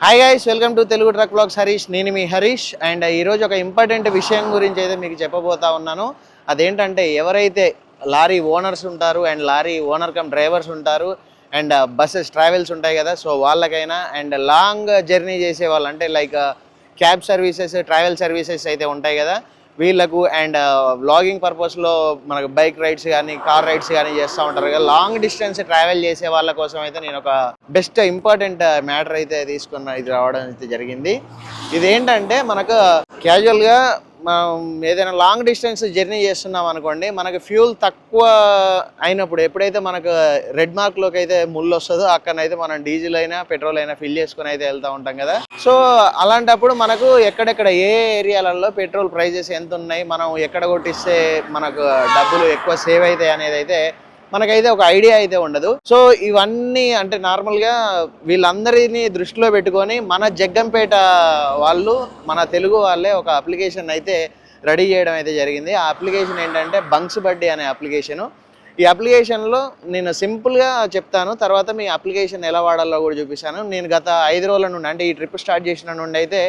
Hi guys welcome to Telugu truck blogs Harish నేను మీ Harish and uh, ఈరోజు ఒక ఇంపార్టెంట్ విషయం గురించి అయితే మీకు చెప్పబోతా ఉన్నాను. అదేంటంటే ఎవరైతే లారీ ఓనర్స్ ఉంటారు and lorry owner cum drivers ఉంటారు అండ్ బస్సెస్ ట్రావెల్స్ ఉంటాయి కదా సో వాళ్ళకైనా అండ్ లాంగ్ జర్నీ చేసే వాళ్ళు అంటే like cab services travel services అయితే ఉంటాయి కదా వీళ్ళకు అండ్ వ్లాగింగ్ పర్పస్లో మనకు బైక్ రైడ్స్ కానీ కార్ రైడ్స్ కానీ చేస్తూ ఉంటారు కదా. లాంగ్ డిస్టెన్స్ ట్రావెల్ చేసే వాళ్ళ కోసం అయితే నేను ఒక బెస్ట్ ఇంపార్టెంట్ మ్యాటర్ అయితే తీసుకున్న ఇది రావడం అయితే జరిగింది. ఇదేంటంటే మనకు క్యాజువల్గా ఏదైనా లాంగ్ డిస్టెన్స్ జర్నీ చేస్తున్నాం అనుకోండి మనకు ఫ్యూల్ తక్కువ అయినప్పుడు ఎప్పుడైతే మనకు రెడ్ మార్క్లోకి అయితే ముళ్ళు వస్తుందో అక్కడనైతే మనం డీజిల్ అయినా పెట్రోల్ అయినా ఫిల్ చేసుకుని అయితే వెళ్తూ ఉంటాం కదా. సో అలాంటప్పుడు మనకు ఎక్కడెక్కడ ఏ ఏరియాలలో పెట్రోల్ ప్రైజెస్ ఎంత ఉన్నాయి మనం ఎక్కడ కొట్టిస్తే మనకు డబ్బులు ఎక్కువ సేవ్ అవుతాయి అనేది అయితే మనకైతే ఒక ఐడియా అయితే ఉండదు. సో ఇవన్నీ అంటే నార్మల్గా వీళ్ళందరినీ దృష్టిలో పెట్టుకొని మన జగ్గంపేట వాళ్ళు మన తెలుగు వాళ్ళే ఒక అప్లికేషన్ అయితే రెడీ చేయడం అయితే జరిగింది. ఆ అప్లికేషన్ ఏంటంటే బంక్స్ బడ్డీ అనే అప్లికేషను. ఈ అప్లికేషన్లో నేను సింపుల్గా చెప్తాను. తర్వాత మీ అప్లికేషన్ ఎలా వాడాలో కూడా చూపిస్తాను. నేను గత ఐదు రోజుల నుండి అంటే ఈ ట్రిప్ స్టార్ట్ చేసిన నుండి అయితే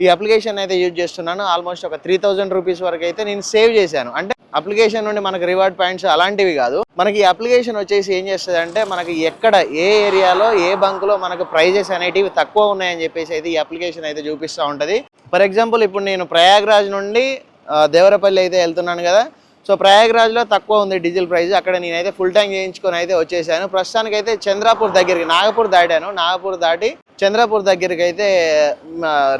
ఈ అప్లికేషన్ అయితే యూజ్ చేస్తున్నాను. ఆల్మోస్ట్ ఒక త్రీ థౌజండ్ రూపీస్ వరకు అయితే నేను సేవ్ చేశాను. అంటే అప్లికేషన్ నుండి మనకి రివార్డ్ పాయింట్స్ అలాంటివి కాదు. మనకి ఈ అప్లికేషన్ వచ్చేసి ఏం చేస్తుంది అంటే మనకి ఎక్కడ ఏ ఏరియాలో ఏ బంకులో మనకు ప్రైజెస్ అనేటివి తక్కువ ఉన్నాయని చెప్పేసి అయితే ఈ అప్లికేషన్ అయితే చూపిస్తూ ఉంటుంది. ఫర్ ఎగ్జాంపుల్ ఇప్పుడు నేను ప్రయాగ్రాజ్ నుండి దేవరపల్లి అయితే వెళ్తున్నాను కదా. సో ప్రయాగ్రాజ్లో తక్కువ ఉంది డీజిల్ ప్రైస్. అక్కడ నేనైతే ఫుల్ ట్యాంక్ చేయించుకొని అయితే వచ్చేసాను. ప్రస్తుతానికి అయితే చంద్రాపూర్ దగ్గరికి నాగపూర్ దాటాను. నాగపూర్ దాటి చంద్రపూర్ దగ్గరికి అయితే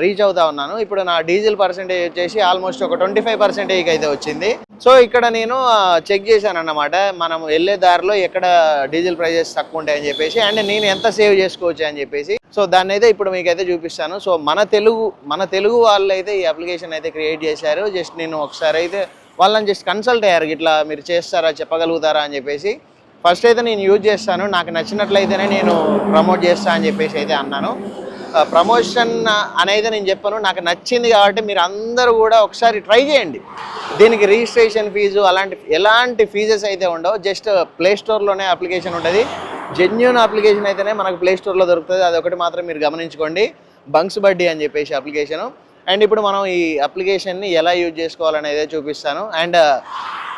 రీచ్ అవుతా ఉన్నాను. ఇప్పుడు నా డీజిల్ పర్సెంటేజ్ వచ్చేసి ఆల్మోస్ట్ ఒక ట్వంటీ ఫైవ్ పర్సెంటేజ్కి అయితే వచ్చింది. సో ఇక్కడ నేను చెక్ చేశాను అన్నమాట మనం వెళ్ళే దారిలో ఎక్కడ డీజిల్ ప్రైజెస్ తక్కువ ఉంటాయని చెప్పేసి అండ్ నేను ఎంత సేవ్ చేసుకోవచ్చు అని చెప్పేసి. సో దాన్ని అయితే ఇప్పుడు మీకైతే చూపిస్తాను. సో మన తెలుగు మన తెలుగు వాళ్ళు అయితే ఈ అప్లికేషన్ అయితే క్రియేట్ చేశారు. జస్ట్ నేను ఒకసారి అయితే వాళ్ళని జస్ట్ కన్సల్ట్ అయ్యారు. ఇట్లా మీరు చేస్తారా చెప్పగలుగుతారా అని చెప్పేసి. ఫస్ట్ అయితే నేను యూజ్ చేస్తాను. నాకు నచ్చినట్లయితేనే నేను ప్రమోట్ చేస్తాను అని చెప్పేసి అయితే అన్నాను. ప్రమోషన్ అనేది నేను చెప్పాను. నాకు నచ్చింది కాబట్టి మీరు అందరూ కూడా ఒకసారి ట్రై చేయండి. దీనికి రిజిస్ట్రేషన్ ఫీజు అలాంటి ఎలాంటి ఫీజెస్ అయితే ఉండవు. జస్ట్ ప్లే స్టోర్లోనే అప్లికేషన్ ఉంటుంది. జెన్యున్ అప్లికేషన్ అయితేనే మనకు ప్లేస్టోర్లో దొరుకుతుంది దొరుకుతుంది. అదొకటి మాత్రం మీరు గమనించుకోండి. బంక్స్ బడ్డీ అని చెప్పేసి అప్లికేషను అండ్ ఇప్పుడు మనం ఈ అప్లికేషన్ని ఎలా యూజ్ చేసుకోవాలనేది చూపిస్తాను. అండ్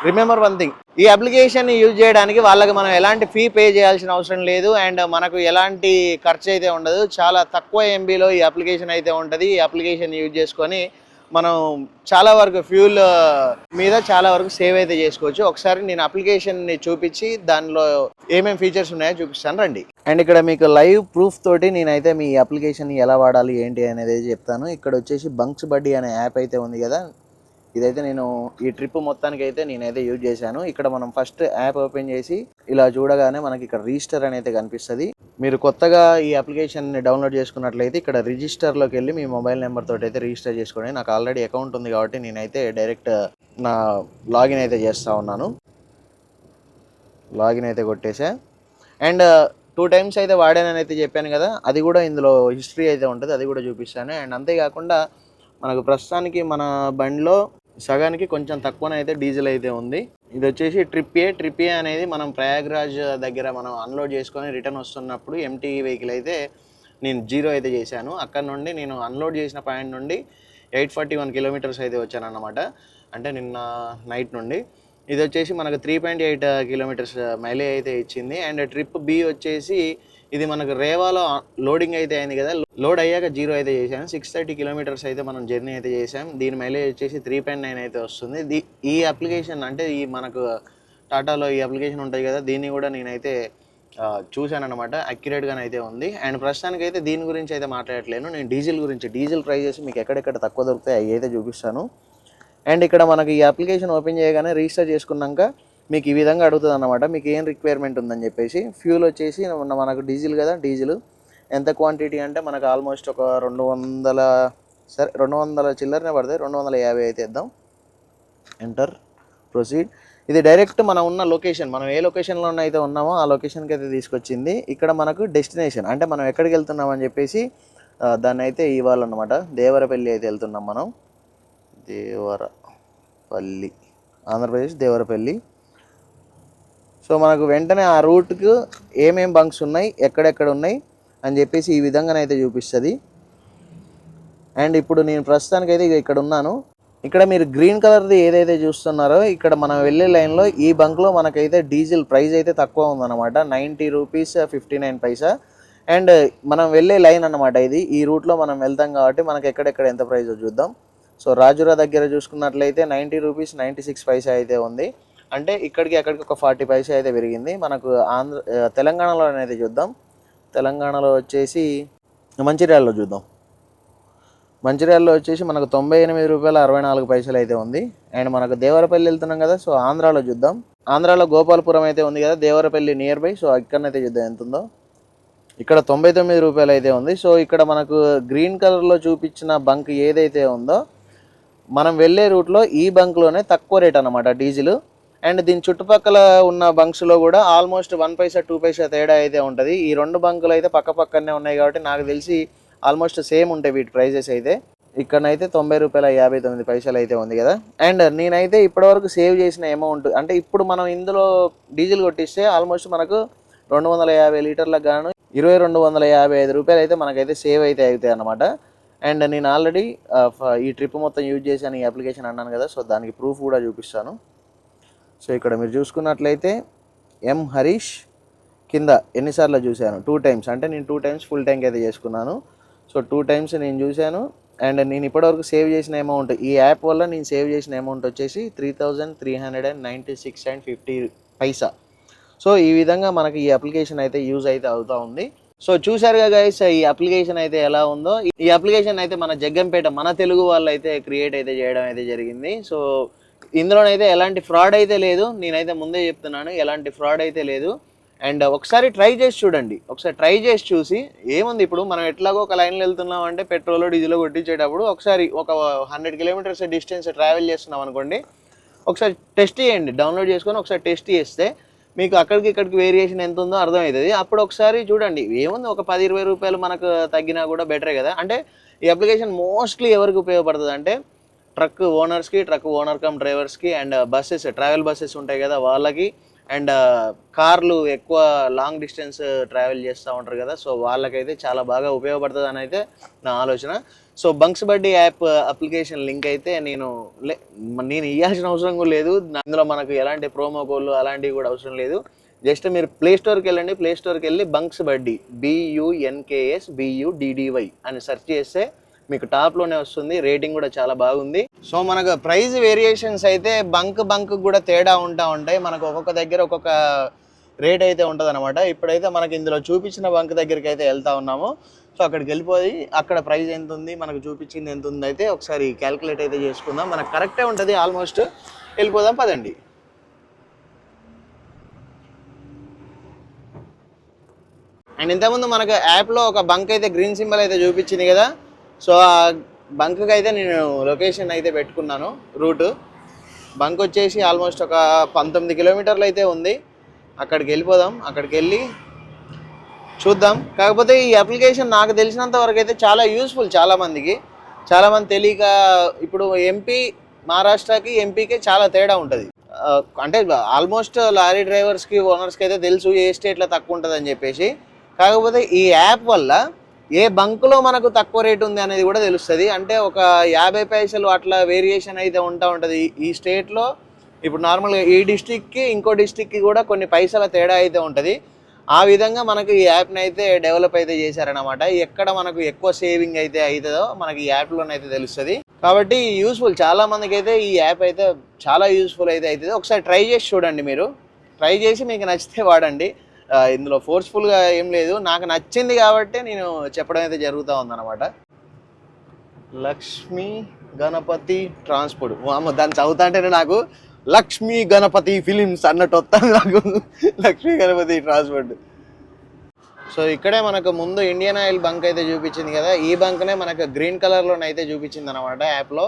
రిమెంబర్ వన్ థింగ్ ఈ అప్లికేషన్ యూజ్ చేయడానికి వాళ్ళకి మనం ఎలాంటి ఫీ పే చేయాల్సిన అవసరం లేదు అండ్ మనకు ఎలాంటి ఖర్చు అయితే ఉండదు. చాలా తక్కువ ఎంబీలో ఈ అప్లికేషన్ అయితే ఉంటుంది. ఈ అప్లికేషన్ యూజ్ చేసుకొని మనం చాలా వరకు ఫ్యూల్ uh, మీద చాలా వరకు సేవ్ అయితే చేసుకోవచ్చు. ఒకసారి నేను అప్లికేషన్ని చూపించి దానిలో ఏమేమి ఫీచర్స్ ఉన్నాయో చూపిస్తాను. రండి. అండ్ ఇక్కడ మీకు లైవ్ ప్రూఫ్ తోటి నేనైతే మీ అప్లికేషన్ ఎలా వాడాలి ఏంటి అనేది చెప్తాను. ఇక్కడ వచ్చేసి బంక్స్ బడ్డీ అనే యాప్ అయితే ఉంది కదా. ఇదైతే నేను ఈ ట్రిప్ మొత్తానికి అయితే నేనైతే యూజ్ చేశాను. ఇక్కడ మనం ఫస్ట్ యాప్ ఓపెన్ చేసి ఇలా చూడగానే మనకి ఇక్కడ రిజిస్టర్ అని అయితే కనిపిస్తుంది. మీరు కొత్తగా ఈ అప్లికేషన్ని డౌన్లోడ్ చేసుకున్నట్లయితే ఇక్కడ రిజిస్టర్లోకి వెళ్ళి మీ మొబైల్ నెంబర్ తోటి అయితే రిజిస్టర్ చేసుకోండి. నాకు ఆల్రెడీ అకౌంట్ ఉంది కాబట్టి నేనైతే డైరెక్ట్ నా లాగిన్ అయితే చేస్తూ ఉన్నాను. లాగిన్ అయితే కొట్టేసా. అండ్ టూ టైమ్స్ అయితే వాడానని అయితే చెప్పాను కదా అది కూడా ఇందులో హిస్టరీ అయితే ఉంటుంది అది కూడా చూపిస్తాను. అండ్ అంతేకాకుండా మనకు ప్రస్తుతానికి మన బండిలో సగానికి కొంచెం తక్కువనే అయితే డీజిల్ అయితే ఉంది. ఇది వచ్చేసి ట్రిప్ ఏ. ట్రిప్ ఏ అనేది మనం ప్రయాగ్రాజ్ దగ్గర మనం అన్లోడ్ చేసుకొని రిటర్న్ వస్తున్నప్పుడు ఎంటీ వెహికల్ అయితే నేను జీరో అయితే చేశాను. అక్కడ నుండి నేను అన్లోడ్ చేసిన పాయింట్ నుండి ఎయిట్ ఫార్టీ వన్ కిలోమీటర్స్ అయితే వచ్చాను అనమాట అంటే నిన్న నైట్ నుండి. ఇది వచ్చేసి మనకు three point eight kilometres mileage అయితే ఇచ్చింది. అండ్ ట్రిప్ బి వచ్చేసి ఇది మనకు రేవాలో లోడింగ్ అయితే అయింది కదా. లోడ్ అయ్యాక జీరో అయితే చేశాను సిక్స్ థర్టీ కిలోమీటర్స్ అయితే మనం జర్నీ అయితే చేసాం దీని మైలేజ్ వచ్చేసి త్రీ పాయింట్ నైన్ అయితే వస్తుంది. దీ ఈ అప్లికేషన్ అంటే ఈ మనకు టాటాలో ఈ అప్లికేషన్ ఉంటుంది కదా దీన్ని కూడా నేనైతే ఆ, చూశాను అనమాట అక్యురేట్గానే అయితే ఉంది. అండ్ ప్రస్తుతానికి అయితే దీని గురించి అయితే మాట్లాడట్లేను. నేను డీజిల్ గురించి డీజిల్ ప్రైజెస్ మీకు ఎక్కడెక్కడ తక్కువ దొరుకుతాయి అవి అయితే చూపిస్తాను. అండ్ ఇక్కడ మనకి ఈ అప్లికేషన్ ఓపెన్ చేయగానే రిజిస్టర్ చేసుకున్నాక మీకు ఈ విధంగా అడుగుతుంది అన్నమాట మీకు ఏం రిక్వైర్మెంట్ ఉందని చెప్పేసి. ఫ్యూల్ వచ్చేసి మనకు డీజిల్ కదా డీజిల్ ఎంత క్వాంటిటీ అంటే మనకు ఆల్మోస్ట్ ఒక రెండు వందల సరే రెండు వందల చిల్లరనే పడతాయి. రెండు వందల యాభై అయితే ఇద్దాం. ఎంటర్ ప్రొసీడ్ ఇది డైరెక్ట్ మనం ఉన్న లొకేషన్ మనం ఏ లొకేషన్లో అయితే ఉన్నామో ఆ లొకేషన్కి అయితే తీసుకొచ్చింది. ఇక్కడ మనకు డెస్టినేషన్ అంటే మనం ఎక్కడికి వెళ్తున్నామని చెప్పేసి దాన్ని అయితే ఇవ్వాలన్నమాట. దేవరపల్లి అయితే వెళ్తున్నాం మనం. దేవరపల్లి. ఆంధ్రప్రదేశ్ దేవరపల్లి. సో మనకు వెంటనే ఆ రూట్కు ఏమేం బంక్స్ ఉన్నాయి ఎక్కడెక్కడ ఉన్నాయి అని చెప్పేసి ఈ విధంగానైతే చూపిస్తుంది. అండ్ ఇప్పుడు నేను ప్రస్తుతానికైతే ఇక్కడ ఉన్నాను. ఇక్కడ మీరు గ్రీన్ కలర్ది ఏదైతే చూస్తున్నారో ఇక్కడ మనం వెళ్ళే లైన్లో ఈ బంక్లో మనకైతే డీజిల్ ప్రైస్ అయితే తక్కువ ఉందన్నమాట. Ninety rupees fifty nine paisa. And మనం వెళ్ళే లైన్ అన్నమాట ఇది. ఈ రూట్లో మనం వెళ్తాం కాబట్టి మనకి ఎక్కడెక్కడ ఎంత ప్రైస్ చూద్దాం. సో రాజురా దగ్గర చూసుకున్నట్లయితే ninety rupees ninety six paisa అయితే ఉంది. అంటే ఇక్కడికి అక్కడికి ఒక ఫార్టీ పైసా అయితే పెరిగింది. మనకు ఆంధ్ర తెలంగాణలో అనేది చూద్దాం. తెలంగాణలో వచ్చేసి మంచిర్యాలలో చూద్దాం. మంచిర్యాలలో వచ్చేసి మనకు తొంభై ఎనిమిది రూపాయల అరవై నాలుగు పైసలు అయితే ఉంది. అండ్ మనకు దేవరపల్లి వెళ్తున్నాం కదా సో ఆంధ్రాలో చూద్దాం. ఆంధ్రాలో గోపాలపురం అయితే ఉంది కదా దేవరపల్లి నియర్ బై సో ఇక్కడనైతే చూద్దాం ఎంత ఉందో. ఇక్కడ తొంభై తొమ్మిది రూపాయలు అయితే ఉంది. సో ఇక్కడ మనకు గ్రీన్ కలర్లో చూపించిన బంక్ ఏదైతే ఉందో మనం వెళ్ళే రూట్లో ఈ బంక్లోనే తక్కువ రేట్ అనమాట డీజిల్. అండ్ దీని చుట్టుపక్కల ఉన్న బంక్స్లో కూడా almost one paisa two paisa తేడా అయితే ఉంటుంది. ఈ రెండు బంకులు అయితే పక్క పక్కనే ఉన్నాయి కాబట్టి నాకు తెలిసి ఆల్మోస్ట్ సేమ్ ఉంటాయి వీటి ప్రైజెస్ అయితే. ఇక్కడనైతే తొంభై రూపాయల యాభై తొమ్మిది పైసలు అయితే ఉంది కదా. అండ్ నేనైతే ఇప్పటివరకు సేవ్ చేసిన అమౌంట్ అంటే ఇప్పుడు మనం ఇందులో డీజిల్ కొట్టిస్తే ఆల్మోస్ట్ మనకు రెండు వందల యాభై లీటర్లకు గాను ఇరవై రెండు వందల యాభై ఐదు రూపాయలు అయితే మనకైతే సేవ్ అయితే అవుతాయి అనమాట అండ్ నేను ఆల్రెడీ ఈ ట్రిప్ మొత్తం యూజ్ చేశాను ఈ అప్లికేషన్ అన్నాను కదా సో దానికి ప్రూఫ్ కూడా చూపిస్తాను. సో ఇక్కడ మీరు చూసుకున్నట్లయితే ఎం హరీష్ కింద ఎన్నిసార్లు చూశాను? టూ టైమ్స్ అంటే నేను టూ టైమ్స్ ఫుల్ ట్యాంక్ అయితే చేసుకున్నాను. సో టూ టైమ్స్ నేను చూశాను. అండ్ నేను ఇప్పటివరకు సేవ్ చేసిన అమౌంట్ ఈ యాప్ వల్ల నేను సేవ్ చేసిన అమౌంట్ వచ్చేసి three thousand three hundred and ninety six and fifty paisa so ఈ విధంగా మనకి ఈ అప్లికేషన్ అయితే యూజ్ అయితే అవుతూ ఉంది. సో చూసారుగా గైస్ ఈ అప్లికేషన్ అయితే ఎలా ఉందో? ఈ అప్లికేషన్ అయితే మన జగ్గంపేట మన తెలుగు వాళ్ళు అయితే క్రియేట్ అయితే చేయడం అయితే జరిగింది. సో ఇందులోనైతే ఎలాంటి ఫ్రాడ్ అయితే లేదు. నేనైతే ముందే చెప్తున్నాను ఎలాంటి ఫ్రాడ్ అయితే లేదు. అండ్ ఒకసారి ట్రై చేసి చూడండి. ఒకసారి ట్రై చేసి చూసి ఏముంది ఇప్పుడు? మనం ఎట్లాగో ఒక లైన్లో వెళ్తున్నాం అంటే పెట్రోల్ డీజిల్ కొట్టించేటప్పుడు ఒకసారి ఒక హండ్రెడ్ కిలోమీటర్స్ డిస్టెన్స్ ట్రావెల్ చేస్తున్నాం అనుకోండి ఒకసారి టెస్ట్ చేయండి. డౌన్లోడ్ చేసుకొని ఒకసారి టెస్ట్ చేస్తే మీకు అక్కడికి ఇక్కడికి వేరియేషన్ ఎంత ఉందో అర్థమవుతుంది. అప్పుడు ఒకసారి చూడండి ఏముంది ఒక పది ఇరవై రూపాయలు మనకు తగ్గినా కూడా బెటరే కదా. అంటే ఈ అప్లికేషన్ మోస్ట్లీ ఎవరికి ఉపయోగపడుతుంది అంటే ట్రక్ ఓనర్స్కి ట్రక్ ఓనర్ కమ్ డ్రైవర్స్కి అండ్ బస్సెస్ ట్రావెల్ బస్సెస్ ఉంటాయి కదా వాళ్ళకి. అండ్ కార్లు ఎక్కువ లాంగ్ డిస్టెన్స్ ట్రావెల్ చేస్తూ ఉంటారు కదా సో వాళ్ళకైతే చాలా బాగా ఉపయోగపడుతుంది అని అయితే నా ఆలోచన. So bunks buddy app application link అయితే నేను లే- నేను ఇవ్వాల్సిన అవసరం కూడా లేదు. అందులో మనకు ఎలాంటి ప్రోమో కోడ్లు అలాంటివి కూడా అవసరం లేదు. జస్ట్ మీరు ప్లే స్టోర్కి వెళ్ళండి ప్లే స్టోర్కి వెళ్ళి బంక్స్ బడ్డీ బియుఎన్కేఎస్ బియుడిడివై అని సెర్చ్ చేస్తే మీకు టాప్లోనే వస్తుంది. రేటింగ్ కూడా చాలా బాగుంది. సో మనకు ప్రైస్ వేరియేషన్స్ అయితే బంక్ బంక్ కూడా తేడా ఉంటా ఉంటాయి. మనకు ఒక్కొక్క దగ్గర ఒక్కొక్క రేట్ అయితే ఉంటుంది అనమాట ఇప్పుడైతే మనకి ఇందులో చూపించిన బంక్ దగ్గరికి అయితే వెళ్తా ఉన్నాము. సో అక్కడికి వెళ్ళిపోయి అక్కడ ప్రైస్ ఎంత ఉంది మనకు చూపించింది ఎంత ఉంది అయితే ఒకసారి క్యాలిక్యులేట్ అయితే చేసుకుందాం. మనకు కరెక్టే ఉంటుంది ఆల్మోస్ట్ వెళ్ళిపోదాం పదండి. అండ్ ఇంతకుముందు మనకు యాప్లో ఒక బంక్ అయితే గ్రీన్ సింబల్ అయితే చూపించింది కదా? సో ఆ బంక్కి అయితే నేను లొకేషన్ అయితే పెట్టుకున్నాను రూటు. బంక్ వచ్చేసి ఆల్మోస్ట్ ఒక పంతొమ్మిది కిలోమీటర్లు అయితే ఉంది. అక్కడికి వెళ్ళిపోదాం అక్కడికి వెళ్ళి చూద్దాం. కాకపోతే ఈ అప్లికేషన్ నాకు తెలిసినంత వరకు అయితే చాలా యూస్ఫుల్ చాలామందికి చాలామంది తెలియక ఇప్పుడు ఎంపీ మహారాష్ట్రకి ఎంపీకి చాలా తేడా ఉంటుంది. అంటే ఆల్మోస్ట్ లారీ డ్రైవర్స్కి ఓనర్స్కి అయితే తెలుసు ఏ స్టేట్లో తక్కువ ఉంటుంది అని చెప్పేసి. కాకపోతే ఈ యాప్ వల్ల ఏ బంకులో మనకు తక్కువ రేట్ ఉంది అనేది కూడా తెలుస్తుంది. అంటే ఒక యాభై పైసలు అట్లా వేరియేషన్ అయితే ఉంటా ఉంటుంది. ఈ స్టేట్లో ఇప్పుడు నార్మల్గా ఈ డిస్టిక్కి ఇంకో డిస్టిక్కి కూడా కొన్ని పైసల తేడా అయితే ఉంటుంది. ఆ విధంగా మనకు ఈ యాప్ని అయితే డెవలప్ అయితే చేశారనమాట ఎక్కడ మనకు ఎక్కువ సేవింగ్ అయితే అవుతుందో మనకి ఈ యాప్లోనైతే తెలుస్తుంది. కాబట్టి యూస్ఫుల్ చాలా మందికి అయితే ఈ యాప్ అయితే చాలా యూస్ఫుల్ అయితే అవుతుంది ఒకసారి ట్రై చేసి చూడండి మీరు. ట్రై చేసి మీకు నచ్చితే వాడండి. ఇందులో ఫోర్స్ఫుల్గా ఏం లేదు. నాకు నచ్చింది కాబట్టి నేను చెప్పడం అయితే జరుగుతూ ఉందన్నమాట. లక్ష్మీ గణపతి ట్రాన్స్పోర్ట్ అమ్మ దాన్ని చదువుతా అంటేనే నాకు లక్ష్మీ గణపతి ఫిలిమ్స్ అన్నట్టు వస్తాను నాకు. లక్ష్మీ గణపతి ట్రాన్స్పోర్ట్ సో ఇక్కడే మనకు ముందు ఇండియన్ ఆయిల్ బంక్ అయితే చూపించింది కదా. ఈ బంక్నే మనకు గ్రీన్ కలర్లోనైతే చూపించింది అనమాట యాప్లో.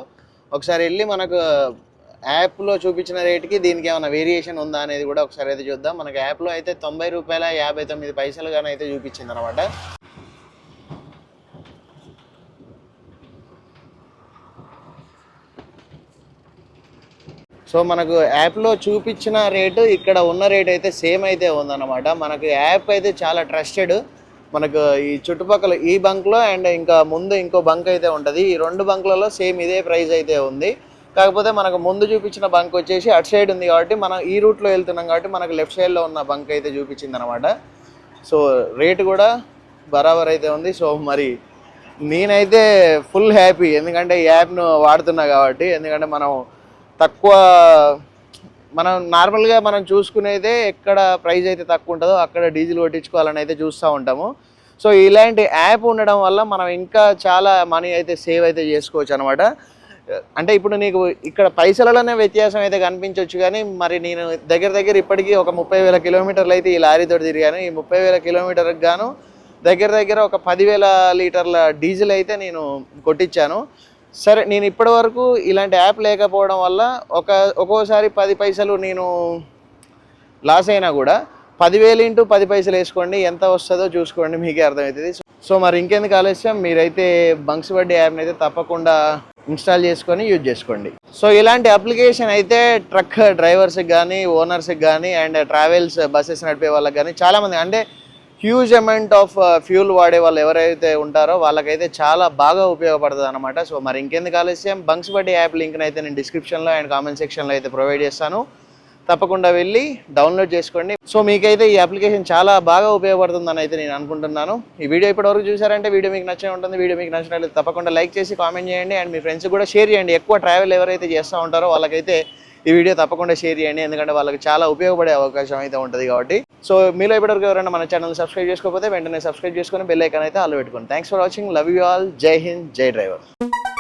ఒకసారి వెళ్ళి మనకు యాప్లో చూపించిన రేట్కి దీనికి ఏమైనా వేరియేషన్ ఉందా అనేది కూడా ఒకసారి అయితే చూద్దాం. మనకి యాప్లో అయితే తొంభై రూపాయల యాభై తొమ్మిది పైసలు కానీ అయితే చూపించింది అనమాట సో మనకు యాప్లో చూపించిన రేటు ఇక్కడ ఉన్న రేట్ అయితే సేమ్ అయితే ఉందన్నమాట. మనకు యాప్ అయితే చాలా ట్రస్టెడ్. మనకు ఈ చుట్టుపక్కల ఈ బంక్లో అండ్ ఇంకా ముందు ఇంకో బంక్ అయితే ఉంటుంది. ఈ రెండు బంక్లలో సేమ్ ఇదే ప్రైస్ అయితే ఉంది. కాకపోతే మనకు ముందు చూపించిన బంక్ వచ్చేసి అటు సైడ్ ఉంది కాబట్టి మనం ఈ రూట్లో వెళ్తున్నాం కాబట్టి మనకు లెఫ్ట్ సైడ్లో ఉన్న బంక్ అయితే చూపించింది అనమాట సో రేట్ కూడా బరాబర్ అయితే ఉంది. సో మరి నేనైతే ఫుల్ హ్యాపీ ఎందుకంటే ఈ యాప్ను వాడుతున్నా కాబట్టి. ఎందుకంటే మనం తక్కువ మనం నార్మల్గా మనం చూసుకునేదే ఎక్కడ ప్రైస్ అయితే తక్కువ ఉంటుందో అక్కడ డీజిల్ కొట్టించుకోవాలని అయితే చూస్తూ ఉంటాము. సో ఇలాంటి యాప్ ఉండడం వల్ల మనం ఇంకా చాలా మనీ అయితే సేవ్ అయితే చేసుకోవచ్చు అనమాట అంటే ఇప్పుడు నీకు ఇక్కడ పైసలలోనే వ్యత్యాసం అయితే కనిపించవచ్చు కానీ మరి నేను దగ్గర దగ్గర ఇప్పటికీ ఒక ముప్పై వేల కిలోమీటర్లు అయితే ఈ లారీతో తిరిగాను. ఈ ముప్పై వేల కిలోమీటర్కి గాను దగ్గర దగ్గర ఒక పదివేల లీటర్ల డీజిల్ అయితే నేను కొట్టించాను సరే నేను ఇప్పటి వరకు ఇలాంటి యాప్ లేకపోవడం వల్ల ఒక ఒక్కోసారి పది పైసలు నేను లాస్ అయినా కూడా పదివేలు ఇంటూ పది పైసలు వేసుకోండి. ఎంత వస్తుందో చూసుకోండి మీకే అర్థమవుతుంది. సో మరి ఇంకెందుకు ఆలస్యం? మీరైతే బంక్స్ వడ్డీ యాప్ని అయితే తప్పకుండా ఇన్స్టాల్ చేసుకొని యూజ్ చేసుకోండి. సో ఇలాంటి అప్లికేషన్ అయితే ట్రక్ డ్రైవర్స్కి కానీ ఓనర్స్కి కానీ అండ్ ట్రావెల్స్ బస్సెస్ నడిపే వాళ్ళకి కానీ చాలామంది అంటే హ్యూజ్ అమౌంట్ ఆఫ్ ఫ్యూల్ వాడే వాళ్ళు ఎవరైతే ఉంటారో వాళ్ళకైతే చాలా బాగా ఉపయోగపడుతుంది అనమాట సో మరి ఇంకెందుకు ఆలస్యం? బంక్స్ బడ్డీ యాప్ లింక్ని అయితే నేను డిస్క్రిప్షన్లో అండ్ కామెంట్ సెక్షన్లో అయితే ప్రొవైడ్ చేస్తాను. తప్పకుండా వెళ్ళి డౌన్లోడ్ చేసుకోండి. సో మీకైతే ఈ అప్లికేషన్ చాలా బాగా ఉపయోగపడుతుందని అయితే నేను అనుకుంటున్నాను. ఈ వీడియో ఇప్పటివరకు చూసారంటే వీడియో మీకు నచ్చే ఉంటుంది. వీడియో మీకు నచ్చినట్లయితే తప్పకుండా లైక్ చేసి కామెంట్ చేయండి. అండ్ మీ ఫ్రెండ్స్ కూడా షేర్ చేయండి. ఎక్కువ ట్రావెల్ ఎవరైతే చేస్తూ ఉంటారో వాళ్ళకైతే ఈ వీడియో తప్పకుండా షేర్ చేయండి. ఎందుకంటే వాళ్ళకి చాలా ఉపయోగపడే అవకాశం అయితే ఉంటుంది కాబట్టి. సో మీలో ఇప్పటివరకు ఎవరైనా మన ఛానల్ సబ్స్క్రైబ్ చేసుకోకపోతే వెంటనే సబ్స్క్రైబ్ చేసుకొని బెల్ ఐకాన్ అయితే ఆల్ పెట్టుకోండి. Thanks for watching love you all Jai Hind Jai driver